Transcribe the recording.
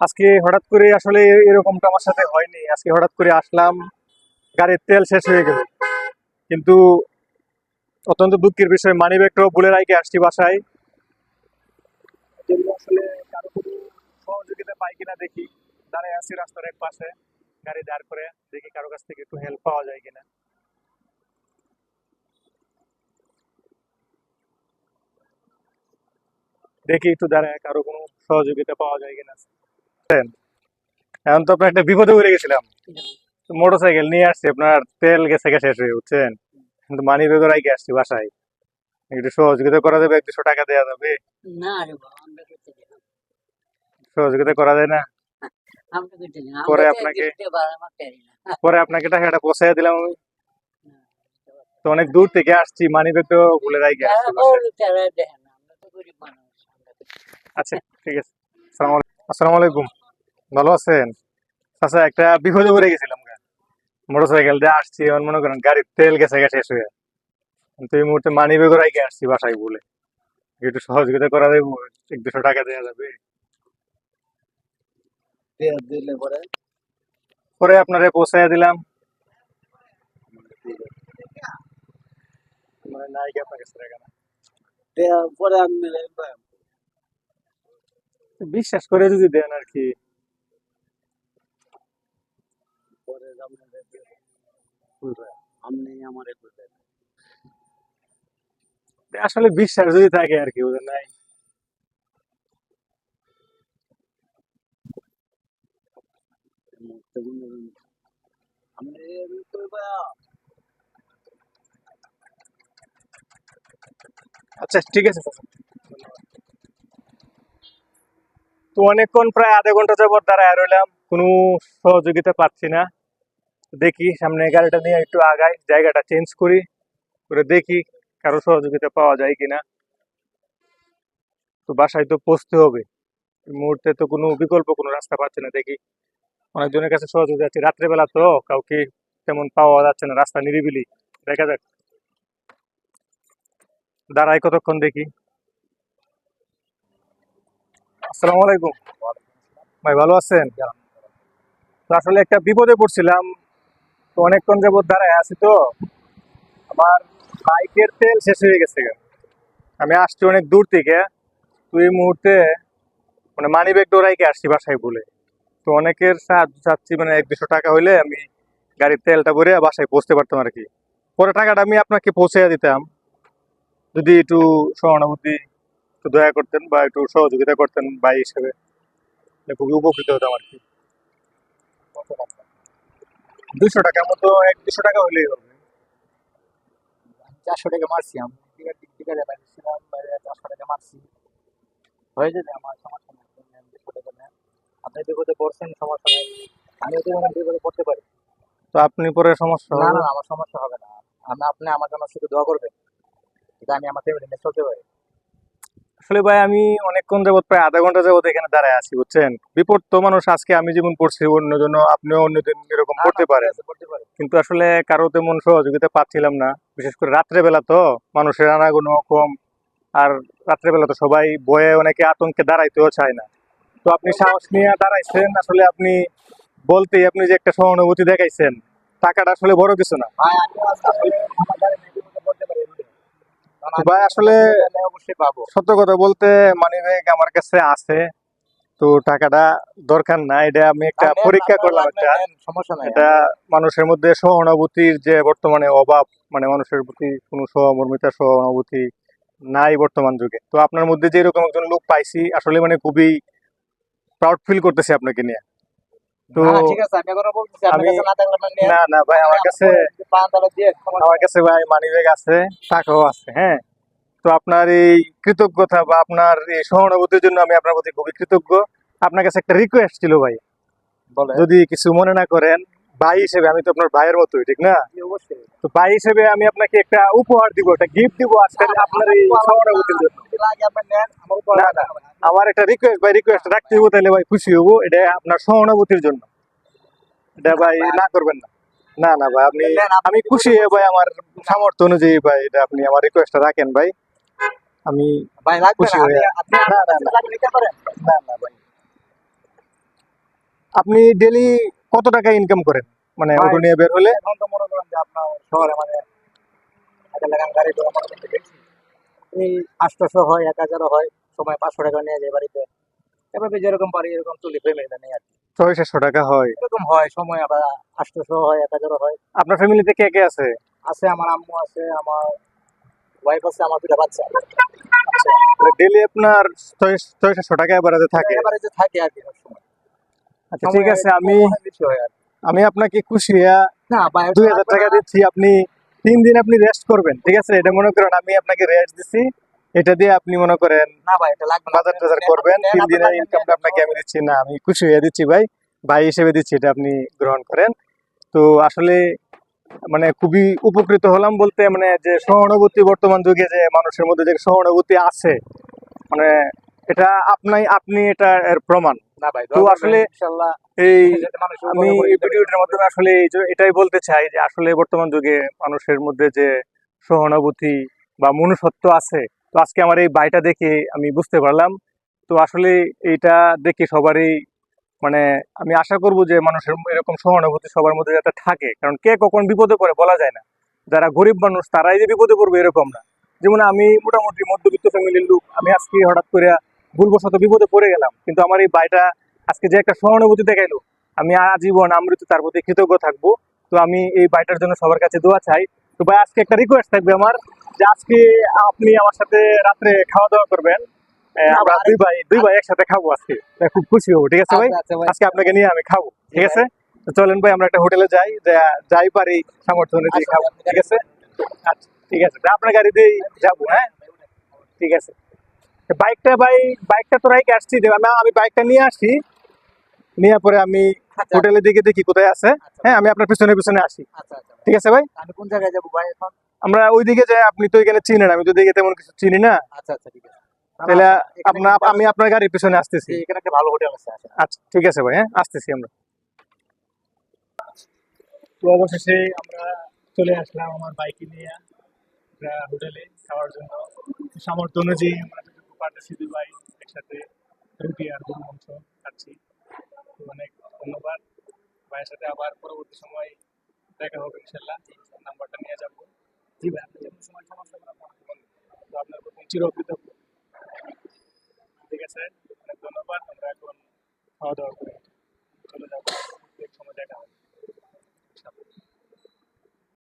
আজকে হঠাৎ করে আসলে এরকমটা আমার সাথে হয়নি। আজকে হঠাৎ করে আসলাম, গাড়ির তেল শেষ হয়ে গেল। কিন্তু অত্যন্ত দুঃখের বিষয় মানি ব্যাগটাও বলে রাখি আসছি বাসায়। আসলে সহযোগিতা পাই কিনা দেখি। দাঁড়ায় আছি রাস্তার এক পাশে, গাড়ি দাঁড় করে, দেখি কারও কাছ থেকে একটু হেল্প পাওয়া যায় কিনা। দেখি একটু দাঁড়ায় কারও কোনো সহযোগিতা পাওয়া যায় কিনা। এখন তো আপনার একটা বিপদে পড়ে গেছিলাম। মোটর সাইকেল নিয়ে আসছি আপনার তেল গেছে গেছে শেষ হয়ে বুঝছেন? কিন্তু মানি ব্যাগও রাখি আসছি বাসায়। একটু সহযোগিতা করা যাবে এক দুশো টাকা দেওয়া যাবে। সহযোগিতা করা যায় না? পরে আপনাকে- পারি আপনাকে টাকাটা পৌঁছাই দিলাম আমি। তো অনেক দূর থেকে আসছি মানি ভুলে আমরা তো দিই না। আচ্ছা ঠিক আছে। আসসালামু আসসালামু আলাইকুম। ভালো আছেন? আচ্ছা একটা বিপদে পড়ে গেছিলাম মোটর সাইকেল দিয়ে আসছি এখন মনে করেন গাড়ির তেল গেছে গেছে শেষ হয়ে। কিন্তু এই মুহূর্তে মানি ব্যাগও রাখি আসছি বাসায় বলে। একটু সহযোগিতা করা যাবে এক দুশো টাকা দেওয়া যাবে। পরে? আপনারে পৌঁছাইয়া দিলাম। মানে। বিশ্বাস করে যদি দেন আর কি পরে আপনাদের দিয়ে খুলবেন। আসলে বিশ্বাস যদি থাকে আর কি বুঝেন নাই। আচ্ছা ঠিক আছে। তো অনেকক্ষণ প্রায় আধা ঘণ্টা যাবত দাঁড়ায় রইলাম কোনো সহযোগিতা পাচ্ছি না দেখি সামনে গাড়িটা নিয়ে একটু আগাই জায়গাটা চেঞ্জ করি করে দেখি কারও সহযোগিতা পাওয়া যায় কিনা। তো বাসায় তো পৌঁছতে হবে। মুহূর্তে তো কোনো বিকল্প কোনো রাস্তা পাচ্ছে না দেখি। অনেকজনের কাছে সহযোগিতা আছে। রাত্রেবেলা তো কাউকে তেমন পাওয়া যাচ্ছে না রাস্তা নিরিবিলি। দেখা যাক। দাঁড়াই কতক্ষণ দেখি। আসসালামু আলাইকুম। ভাই ভালো আছেন? তো আসলে একটা বিপদে পড়ছিলাম। তো অনেকক্ষণ যাবত দাঁড়ায় আছি তো। আমার বাইকের তেল শেষ হয়ে গেছে আমি আসছি অনেক দূর থেকে। তো এই মুহূর্তে মানে মানি ব্যাগ ডোরাইকে আসছি বাসায় বলে। তো অনেকের সাহায্য চাচ্ছি মানে এক দুশো টাকা হইলে আমি গাড়ির তেলটা ভরে বাসায় পৌঁছতে পারতাম আর কি। পরে টাকাটা আমি আপনাকে পৌঁছে দিতাম। যদি একটু সহানুভূতি, একটু দয়া করতেন বা একটু সহযোগিতা করতেন ভাই হিসেবে খুবই উপকৃত হতাম আর কি। দুশো টাকার মতো এক দুশো টাকা হলেই হবে। চারশো টাকা মারছি আমি। টিকার টিকারে পাইছিলাম বাইরে চারশো টাকা মারছি। হয়ে যাবে আমার সমস্যা নেই দুশো টাকা নেন। আপনি বিপদে পড়ছেন সমস্যা নেই। আমি যদি কোনো বিপদে পড়তে পারি। তো আপনি পরে সমস্যা না হবে? না আমার সমস্যা হবে না। আমি আপনি আমার জন্য শুধু দোয়া করবেন। এটা আমি আমার ফ্যামিলি নিয়ে চলতে পারি। আসলে ভাই আমি অনেকক্ষণ যাবত প্রায় আধা ঘণ্টা যাবত এখানে দাঁড়ায় আছি বুঝছেন? বিপদ তো মানুষ আজকে আমি যেমন পড়ছি অন্য জন্য আপনিও অন্যদিন এরকম পড়তে পারেন। কিন্তু আসলে কারও তেমন সহযোগিতা পাচ্ছিলাম না বিশেষ করে রাত্রেবেলা তো মানুষের আনাগুনো কম আর রাত্রেবেলা তো সবাই বয়ে অনেকে আতঙ্কে দাঁড়াইতেও চায় না। তো আপনি সাহস নিয়ে দাঁড়াইছেন আসলে আপনি বলতেই আপনি যে একটা সহানুভূতি দেখাইছেন টাকাটা আসলে বড় কিছু না ভাই আমি আসলে আমার গাড়ি নিয়ে বিপদে পড়তে পারি কারণ তো আমি ভাই আসলে সত্য কথা বলতে মানি ব্যাগ আমার কাছে আছে তো টাকাটা দরকার না এটা আমি একটা পরীক্ষা করলাম একটা। সমস্যা নাই। এটা মানুষের মধ্যে সহানুভূতির যে বর্তমানে অভাব মানে মানুষের প্রতি কোনো সহমর্মিতা সহানুভূতি নাই বর্তমান যুগে। তো আপনার মধ্যে যে এরকম একজন লোক পাইছি আসলে মানে খুবই প্রাউড ফিল করতেছি আপনাকে নিয়ে। তো না, আপনার না থাকলে আপনি নেন। না না ভাই আমার কাছে পান তাহলে দিয়ে সমস্যা আমার কাছে ভাই মানি ব্যাগ আছে টাকাও আছে হ্যাঁ। তো আপনার এই কৃতজ্ঞতা বা আপনার এই সহানুভূতির জন্য আমি আপনার প্রতি খুবই কৃতজ্ঞ। আপনার কাছে একটা রিকোয়েস্ট ছিল ভাই। যদি কিছু মনে না করেন ভাই হিসেবে আমি তো আপনার ভাইয়ের মতোই ঠিক না? অবশ্যই। তো ভাই হিসেবে আমি আপনাকে একটা উপহার দিব একটা গিফট দিব আজকে আপনার এই সহানুভূতির জন্য। আমার। আমার একটা রিকোয়েস্ট ভাই রিকোয়েস্ট রাখতে হব তাহলে ভাই খুশি হব এটা আপনার সহানুভূতির জন্য। এটা ভাই না করবেন না। না না ভাই আপনি আমি খুশি ভাই আমার সামর্থ্য অনুযায়ী ভাই এটা আপনি আমার রিকোয়েস্টটা রাখেন ভাই। আমি ভাই খুশি হয়ে- না, না, না। না ভাই। আপনি ডেলি কত টাকা ইনকাম করেন? মানে অটো নিয়ে বের হলে? এখন তো মনে করেন যে আপনার শহরে মানে এক লাগান গাড়ি করে দেখছি এই আটশোশো হয় এক হাজারও হয়। সময় পাঁচশো টাকা নিয়ে যায় বাড়িতে। এভাবে যেরকম পারি এরকম তুলি ফ্যামিলিটা আর কি। ছয় সাতশো টাকা হয়। এরকম হয় সময় আবার আটশোশো হয় এক হাজারও হয়। আপনার ফ্যামিলিতে কে কে আছে? আছে আমার আম্মু আছে আমার ওয়াইফ আছে আমার দুটা বাচ্চা। ডেলি আপনার ছয় ছয় সাতশো টাকা এবারে থাকে। থাকে আর কি সবসময়। আচ্ছা ঠিক আছে আমি। আমি আপনাকে খুশি হইয়া না দুই হাজার টাকা দিচ্ছি আপনি তিন দিন আপনি রেস্ট করবেন ঠিক আছে? এটা মনে করেন আমি আপনাকে রেস্ট দিচ্ছি এটা দিয়ে আপনি মনে করেন না ভাই এটা লাগবে। বাজার টাজার করবেন তিন দিনের ইনকামটা আপনাকে আমি দিচ্ছি। না আমি খুশি হয়ে দিচ্ছি ভাই। ভাই হিসেবে দিচ্ছি এটা আপনি গ্রহণ করেন। তো আসলে মানে খুবই উপকৃত হলাম বলতে মানে যে সহানুভূতি বর্তমান যুগে যে মানুষের মধ্যে যে সহানুভূতি আছে মানে এটা আপনাই আপনি এটা এর প্রমাণ। না ভাই তো আসলে এই আমি ভিডিওটার মাধ্যমে আসলে এই যে- এটাই বলতে চাই যে আসলে বর্তমান যুগে মানুষের মধ্যে যে সহানুভূতি বা মনুষ্যত্ব আছে তো আজকে আমার এই বাইটা দেখে আমি বুঝতে পারলাম। তো আসলে এটা দেখে সবারই মানে আমি আশা করব যে মানুষের এরকম সহানুভূতি সবার মধ্যে যাতে থাকে। কারণ কে কখন বিপদে পড়ে বলা যায় না। যারা গরিব মানুষ তারাই যে বিপদে পড়বে এরকম না। যেমন আমি মোটামুটি মধ্যবিত্ত ফ্যামিলির লোক, আমি আজকে হঠাৎ করে ভুলবশত বিপদে পড়ে গেলাম। কিন্তু আমার এই বাইটা আজকে যে একটা সহানুভূতি দেখাইলো, আমি আজীবন আমৃত তার প্রতি কৃতজ্ঞ থাকব। তো আমি এই বাইটার জন্য সবার কাছে দোয়া চাই। তো ভাই, আজকে একটা রিকোয়েস্ট থাকবে আমার। যে আজকে আপনি আমার সাথে রাত্রে খাওয়া দাওয়া করবেন আমরা দুই ভাই দুই ভাই একসাথে খাব আজকে। খুব খুশি হব ঠিক আছে ভাই? আচ্ছা, আচ্ছা ভাই। আজকে আপনাকে নিয়ে আমি খাব ঠিক আছে? চলেন ভাই আমরা একটা হোটেলে যাই যাই পারি সামর্থ্য অনুযায়ী আচ্ছা, খাব ঠিক আছে? আচ্ছা ঠিক আছে আপনার গাড়ি দিয়েই যাব হ্যাঁ? ঠিক আছে। বাইকটা ভাই বাইকটা তো রাইকে আসছি আমি বাইকটা নিয়ে আসি নিয়ে পরে আমি হোটেলের দিকে দেখি কোথায় আছে হ্যাঁ আমি আপনার পিছনে পিছনে আসি। ঠিক আছে ভাই? আমি কোন জায়গায় যাব ভাই এখন? আমরা ওই দিকে যাই আপনি তো এখানে চিনেন আমি তো দিকে তেমন কিছু চিনি না। আচ্ছা আচ্ছা ঠিক আছে। তাহলে আপনার আমি আপনার গাড়ির পিছনে আসতেছি। এখানে একটা ভালো হোটেল আছে আচ্ছা আচ্ছা ঠিক আছে ভাই হ্যাঁ আসতেছি আমরা। তো অবশেষে আমরা চলে আসলাম আমার বাইকে নিয়ে হোটেলে খাওয়ার জন্য। সামর্থ্য অনুযায়ী আমরা যতটুকু পারতেছি দুই ভাই একসাথে রুটি আর গরু মাংস খাচ্ছি। অনেক ধন্যবাদ। ভাইয়ের সাথে আবার পরবর্তী সময় দেখা হবে ইনশাল্লাহ। নাম্বারটা নিয়ে যাব জি ভাই আপনি যেমন সময় সমস্যা করে আপনার ফোন তো আপনার প্রতি চিরকৃতজ্ঞ